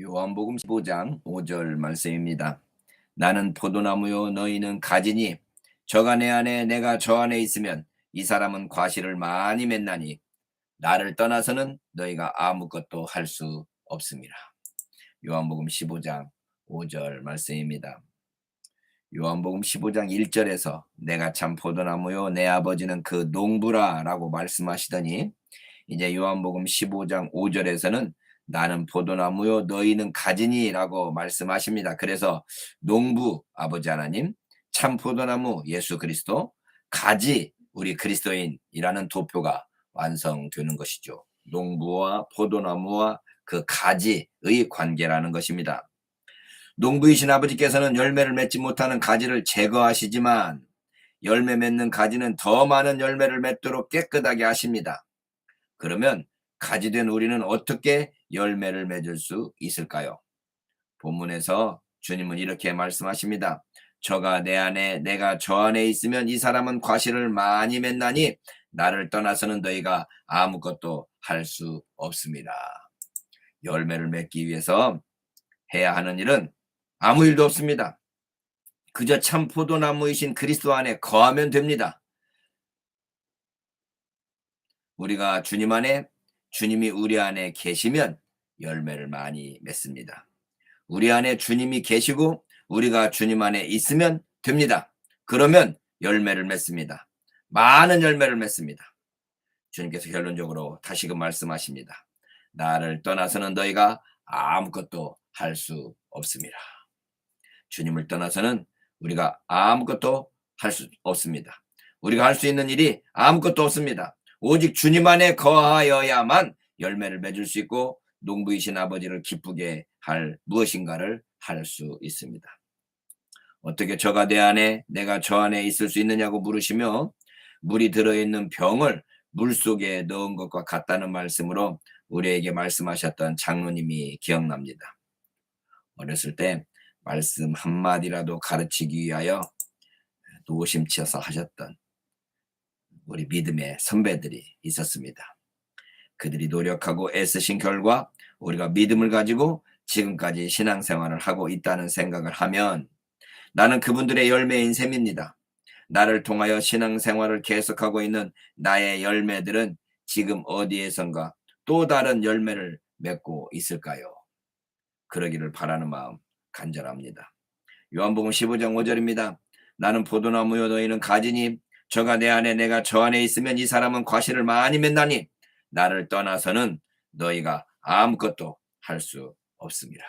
요한복음 15장 5절 말씀입니다. 나는 포도나무요 너희는 가지니 저가 내 안에 내가 저 안에 있으면 이 사람은 과실을 많이 맺나니 나를 떠나서는 너희가 아무것도 할 수 없습니다. 요한복음 15장 5절 말씀입니다. 요한복음 15장 1절에서 내가 참 포도나무요 내 아버지는 그 농부라라고 말씀하시더니 이제 요한복음 15장 5절에서는 나는 포도나무요 너희는 가지니라고 말씀하십니다. 그래서 농부 아버지 하나님, 참 포도나무 예수 그리스도, 가지 우리 그리스도인이라는 도표가 완성되는 것이죠. 농부와 포도나무와 그 가지의 관계라는 것입니다. 농부이신 아버지께서는 열매를 맺지 못하는 가지를 제거하시지만 열매 맺는 가지는 더 많은 열매를 맺도록 깨끗하게 하십니다. 그러면 가지된 우리는 어떻게 열매를 맺을 수 있을까요? 본문에서 주님은 이렇게 말씀하십니다. 저가 내 안에 내가 저 안에 있으면 이 사람은 과실을 많이 맺나니 나를 떠나서는 너희가 아무것도 할 수 없습니다. 열매를 맺기 위해서 해야 하는 일은 아무 일도 없습니다. 그저 참 포도나무이신 그리스도 안에 거하면 됩니다. 우리가 주님 안에 주님이 우리 안에 계시면 열매를 많이 맺습니다. 우리 안에 주님이 계시고 우리가 주님 안에 있으면 됩니다. 그러면 열매를 맺습니다. 많은 열매를 맺습니다. 주님께서 결론적으로 다시금 말씀하십니다. 나를 떠나서는 너희가 아무것도 할 수 없습니다. 주님을 떠나서는 우리가 아무것도 할 수 없습니다. 우리가 할 수 있는 일이 아무것도 없습니다. 오직 주님 안에 거하여야만 열매를 맺을 수 있고 농부이신 아버지를 기쁘게 할 무엇인가를 할 수 있습니다. 어떻게 저가 내 안에 내가 저 안에 있을 수 있느냐고 물으시며 물이 들어있는 병을 물 속에 넣은 것과 같다는 말씀으로 우리에게 말씀하셨던 장로님이 기억납니다. 어렸을 때 말씀 한마디라도 가르치기 위하여 노심치어서 하셨던 우리 믿음의 선배들이 있었습니다. 그들이 노력하고 애쓰신 결과 우리가 믿음을 가지고 지금까지 신앙생활을 하고 있다는 생각을 하면 나는 그분들의 열매인 셈입니다. 나를 통하여 신앙생활을 계속하고 있는 나의 열매들은 지금 어디에선가 또 다른 열매를 맺고 있을까요? 그러기를 바라는 마음 간절합니다. 요한복음 15장 5절입니다. 나는 포도나무요 너희는 가지니 저가 내 안에 내가 저 안에 있으면 이 사람은 과실을 많이 맺나니 나를 떠나서는 너희가 아무것도 할 수 없습니다.